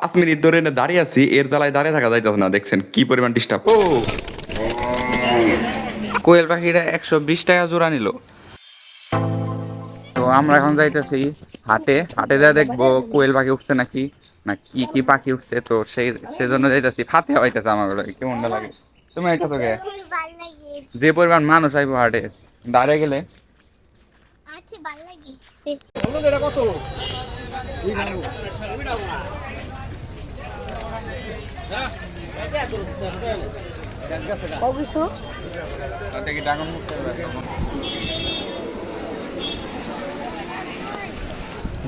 পাঁচ মিনিট ধরে এনে দাঁড়িয়ে আছি এর জ্বালায় দাঁড়িয়ে থাকা যাইতেছে না দেখছেন কি পরিমাণ ডিস্টার্ব ও। কোয়েল পাখিটা একশো বিশ টাকা জোড়া নিল। তো আমরা এখন যাইতেছি হাটে। হাটে যা দেখব কোয়েল পাখি উঠছে নাকি না কি কি পাখি উঠছে তো সেই সেজন্য যাইতেছি। ফাতে হইতেছে আমার কেমন লাগে। তুমি এটা তো গে? যে পরিমাণ মানুষ আইবো হাটে দাঁড়িয়ে গেলে। আছে ভালো লাগে। কবিছো দেখি ডাকন মুক্ত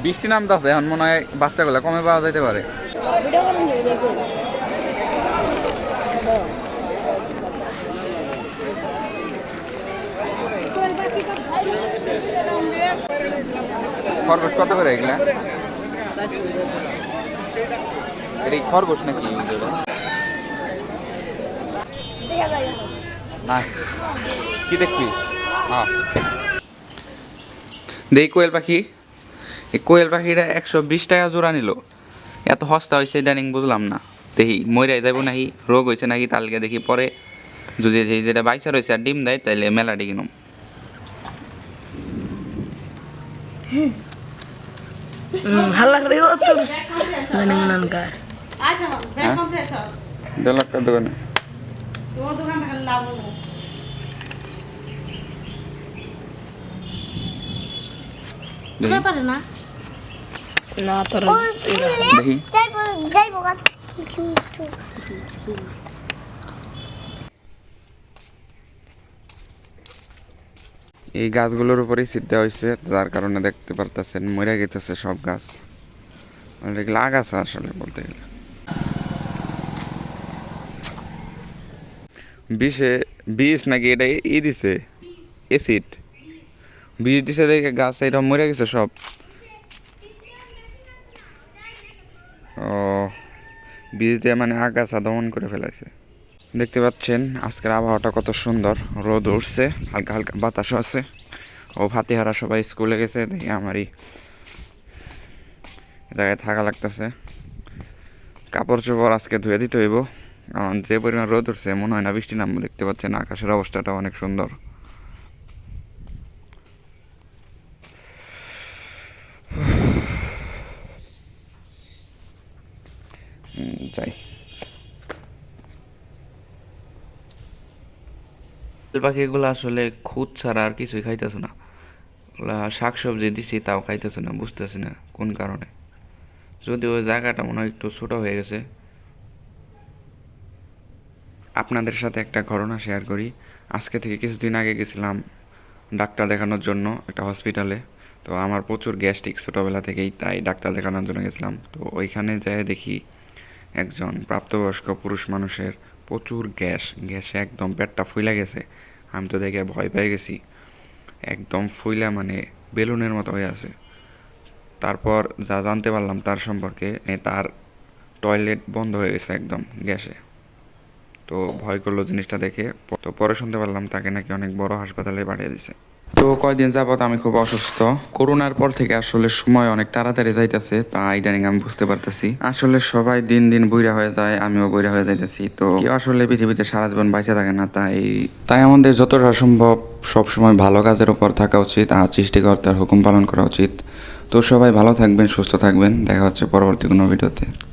বৃষ্টি নামতেছে, এখন মনে হয় বাচ্চাগুলো কমে পাওয়া যাইতে পারে। খরগোশ কত করে এগুলা? এটা খরগোশ নাকি কি দেখবি? কোয়েল পাখি। এই কোয়েল পাখিটা একশো বিশ টাকা জোড়া নিল। এত সস্তা হয়েছে ইদানিং বুঝলাম না। দেখি মরে যাব নাকি, রোগ হয়েছে নাকি, তালকে দেখি পরে। যদি যেটা বাইসা রয়েছে আর ডিম দেয় তাহলে মেলাটি কিনুম হাল্লা করে নানকার হ্যাঁ। টাকার দোকানে। না। না তোর দেখি। যাইবো যাইবো এই গাছগুলোর উপরেই দেওয়া হয়েছে যার কারণে দেখতে পারতেছেন মরে গেতেছে সব গাছ। আগাছা আসলে বলতে গেলে। বিষে বিষ নাকি এটা ই দিছে? এসিড। বিষ দিছে দেখে গাছ এটা মরে গেছে সব। ও বীজ দিয়ে মানে আগাছা দমন করে ফেলেছে দেখতে পাচ্ছেন, আজকের আবহাওয়াটা কত সুন্দর। রোদ উঠছে, হালকা হালকা বাতাসও আছে। ও ভাতিহারা সবাই স্কুলে গেছে, দেখি আমারই জায়গায় থাকা লাগতেছে। কাপড় চোপড় আজকে ধুয়ে দিতে হইব। যে পরিমাণ রোদ উঠছে, মনে হয় না বৃষ্টি নাম দেখতে পাচ্ছেন আকাশের অবস্থাটা অনেক সুন্দর। যাই। পাখিগুলো আসলে খুদ ছাড়া আর কিছুই খাইতেছে না। শাক সবজি দিছি, তাও খাইতেছে না, বুঝতেছি না কোন কারণে। যদি ওই জায়গাটা মনে হয় একটু ছোটো হয়ে গেছে। আপনাদের সাথে একটা ঘটনা শেয়ার করি। আজকে থেকে কিছুদিন আগে গেছিলাম ডাক্তার দেখানোর জন্য একটা হসপিটালে তো আমার প্রচুর গ্যাস্ট্রিক ছোটোবেলা থেকেই তাই ডাক্তার দেখানোর জন্য গেছিলাম। তো ওইখানে যেয়ে দেখি একজন প্রাপ্তবয়স্ক পুরুষ মানুষের প্রচুর গ্যাস, গ্যাসে একদম পেটটা ফুলে গেছে। আমি তো দেখে ভয় পেয়ে গেছি। একদম ফুইলা মানে বেলুনের মতো হয়ে আছে। তারপর যা জানতে পারলাম তার সম্পর্কে তার টয়লেট বন্ধ হয়ে গেছে একদম গ্যাসে। তো ভয় করল জিনিসটা দেখে। তো পরে শুনতে পারলাম তাকে নাকি অনেক বড় হাসপাতালে পাঠিয়ে দিছে। তো কয়দিন যাবত আমি খুব অসুস্থ। করোনার পর থেকে আসলে সময় অনেক তাড়াতাড়ি যাইতেছে, তা ইদানিং আমি বুঝতে পারতেছি। আসলে সবাই দিন দিন বইরা হয়ে যায়, আমিও বইরা হয়ে যাইতেছি। তো কেউ আসলে পৃথিবীতে সারা জীবন বাইচে থাকে না, তাই তাই আমাদের যতটা সম্ভব সবসময় ভালো কাজের উপর থাকা উচিত, আর সৃষ্টিকর্তার হুকুম পালন করা উচিত। তো সবাই ভালো থাকবেন, সুস্থ থাকবেন। দেখা হচ্ছে পরবর্তী কোনো ভিডিওতে।